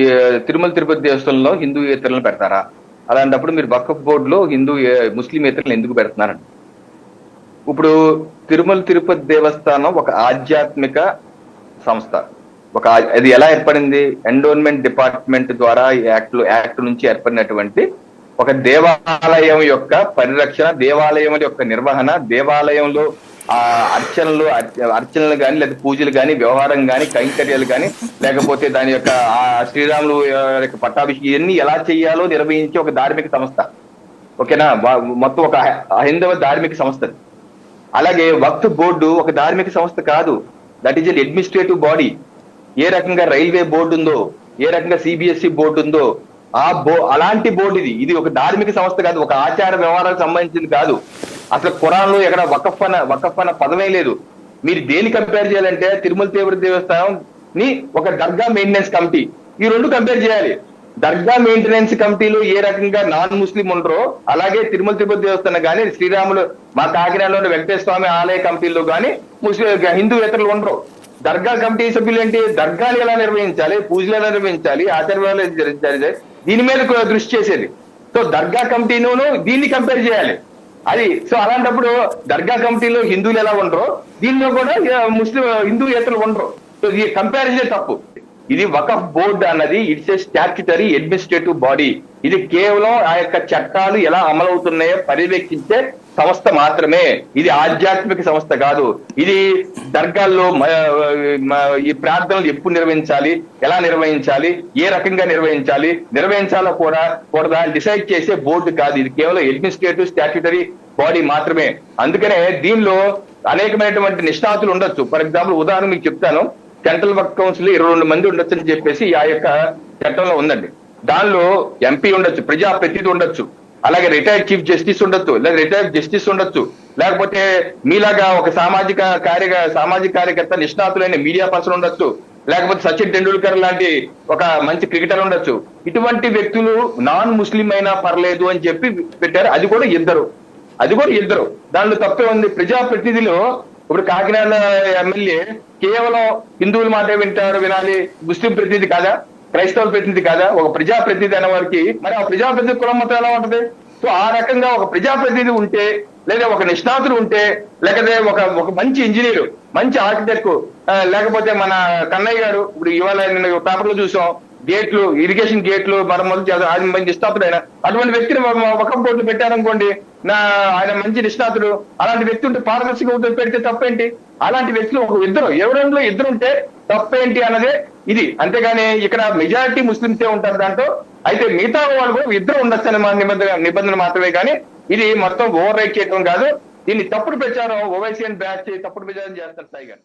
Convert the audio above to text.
ఈ తిరుమల తిరుపతి దేవస్థానంలో హిందూ ఇతరులను పెడతారా? అలాంటప్పుడు మీరు వక్ఫ్ బోర్డులో హిందూ ముస్లిం ఇతరులను ఎందుకు పెడుతున్నారండి? ఇప్పుడు తిరుమల తిరుపతి దేవస్థానం ఒక ఆధ్యాత్మిక సంస్థ. ఒక అది ఎలా ఏర్పడింది? ఎండోన్మెంట్ డిపార్ట్మెంట్ ద్వారా ఈ యాక్ట్ యాక్ట్ నుంచి ఏర్పడినటువంటి ఒక దేవాలయం యొక్క పరిరక్షణ దేవాలయం యొక్క నిర్వహణ దేవాలయంలో ఆ అర్చనలు అర్చనలు కానీ లేదా పూజలు కానీ వ్యవహారం కానీ కైంకర్యాలు కానీ లేకపోతే దాని యొక్క ఆ శ్రీరాములు యొక్క పట్టాభిషేకం ఇవన్నీ ఎలా చేయాలో నిర్వహించే ఒక ధార్మిక సంస్థ. ఓకేనా? మొత్తం ఒక అహిందవ హైందవ ధార్మిక సంస్థ అలాగే వక్ఫ్ బోర్డు ఒక ధార్మిక సంస్థ కాదు. That is an administrative body ఏ రకంగా రైల్వే బోర్డు ఉందో ఏ రకంగా సిబిఎస్ఈ బోర్డు ఉందో ఆ బో అలాంటి బోర్డు ఇది. ఇది ఒక ధార్మిక సంస్థ కాదు. ఒక ఆచార వ్యవహారాలకు సంబంధించింది కాదు. అసలు ఖురాన్లో ఎక్కడ వకఫ్ అన్న వకఫ్ అన్న పదమే లేదు. మీరు దేని కంపేర్ చేయాలంటే తిరుమల తీవ్ర దేవస్థానం ని ఒక దర్గా మెయింటెనెన్స్ కమిటీ ఈ రెండు కంపేర్ చేయాలి. దర్గా మెయింటెనెన్స్ కమిటీలో ఏ రకంగా నాన్ ముస్లిం ఉండరో అలాగే తిరుమల తిరుపతి దేవస్థానం కానీ శ్రీరాములు మా కాకినాడలోని వెంకటేశ్వర స్వామి ఆలయ కమిటీలో కానీ ముస్లిం హిందూ ఇతరులు ఉండరు. దర్గా కమిటీ సభ్యులు ఏంటి? దర్గాలు ఎలా నిర్వహించాలి? పూజలు ఎలా నిర్వహించాలి? ఆచార్యాలు దీని మీద దృష్టి చేసేది. సో దర్గా కమిటీను దీన్ని కంపేర్ చేయాలి. అది సో అలాంటప్పుడు దర్గా కమిటీలో హిందువులు ఎలా ఉండరు దీనిలో కూడా ముస్లిం హిందూ ఇతరులు ఉండరు. సో ఈ కంపారిజన్ తప్పు. ఇది వకఫ్ బోర్డ్ అన్నది it's a statutory administrative body ఇది కేవలం ఆ యొక్క చట్టాలు ఎలా అమలవుతున్నాయో పర్యవేక్షించే సంస్థ మాత్రమే. ఇది ఆధ్యాత్మిక సంస్థ కాదు. ఇది దర్గాల్లో ఈ ప్రార్థనలు ఎప్పుడు నిర్వహించాలి ఎలా నిర్వహించాలి ఏ రకంగా నిర్వహించాలి నిర్వహించాలో కూడా కూడదా డిసైడ్ చేసే బోర్డు కాదు. ఇది కేవలం అడ్మినిస్ట్రేటివ్ స్టాట్యుటరీ బాడీ మాత్రమే. అందుకనే దీనిలో అనేకమైనటువంటి నిష్ణాతులు ఉండొచ్చు. ఫర్ ఎగ్జాంపుల్ ఉదాహరణ మీకు చెప్తాను. సెంట్రల్ వర్క్ కౌన్సిల్ ఇరవై రెండు మంది ఉండొచ్చు అని చెప్పేసి ఆ యొక్క చట్టంలో ఉందండి. దానిలో ఎంపీ ఉండొచ్చు ప్రజా ప్రతినిధి ఉండొచ్చు అలాగే రిటైర్డ్ చీఫ్ జస్టిస్ ఉండొచ్చు లేదా రిటైర్డ్ జస్టిస్ ఉండొచ్చు లేకపోతే మీలాగా ఒక సామాజిక కార్య సామాజిక కార్యకర్త నిష్ణాతులైన మీడియా పర్సన్ ఉండొచ్చు లేకపోతే సచిన్ టెండూల్కర్ లాంటి ఒక మంచి క్రికెటర్ ఉండొచ్చు. ఇటువంటి వ్యక్తులు నాన్ ముస్లిం అయినా పర్లేదు అని చెప్పి పెట్టారు. అది కూడా ఇద్దరు. అది కూడా ఇద్దరు. దానిలో తప్పే ఉంది. ప్రజా ప్రతినిధిలో ఇప్పుడు కాకినాడ ఎమ్మెల్యే కేవలం హిందువుల మాటే వింటారు వినాలి. ముస్లిం ప్రతినిధి కాదా? క్రైస్తవ ప్రతినిధి కాదా? ఒక ప్రజా ప్రతినిధి అనే వారికి మరి ఆ ప్రజాప్రతినిధి కులం మొత్తం ఎలా ఉంటది? సో ఆ రకంగా ఒక ప్రజా ప్రతినిధి ఉంటే లేదా ఒక నిష్ణాతుడు ఉంటే లేకపోతే ఒక ఒక మంచి ఇంజనీర్ మంచి ఆర్కిటెక్ట్ లేకపోతే మన కన్నయ్య గారు ఇప్పుడు ఇవాళ నిన్న పేపర్లో చూసాం గేట్లు ఇరిగేషన్ గేట్లు మరమ్మతులు చేస్తారు ఆయన మంచి నిష్ణాతుడు అటువంటి వ్యక్తిని ఒక- ఒక బోర్డు పెట్టారనుకోండి నా ఆయన మంచి నిష్ణాతుడు అలాంటి వ్యక్తి ఉంటే పారదర్శక పెడితే తప్పేంటి? అలాంటి వ్యక్తులు ఒక ఇద్దరు ఎవరంలో ఇద్దరు ఉంటే తప్పేంటి అన్నదే ఇది. అంతేగాని ఇక్కడ మెజారిటీ ముస్లింసే ఉంటారు దాంట్లో. అయితే మిగతా వాళ్ళు కూడా ఇద్దరు ఉండొచ్చు అనే మా నిబంధన నిబంధన మాత్రమే కానీ ఇది మొత్తం ఓవర్ రైట్ చేయడం కాదు. దీన్ని తప్పుడు ప్రచారం ఓవైసీ బ్యాచ్ తప్పుడు ప్రచారం చేస్తారు సాయి గారు.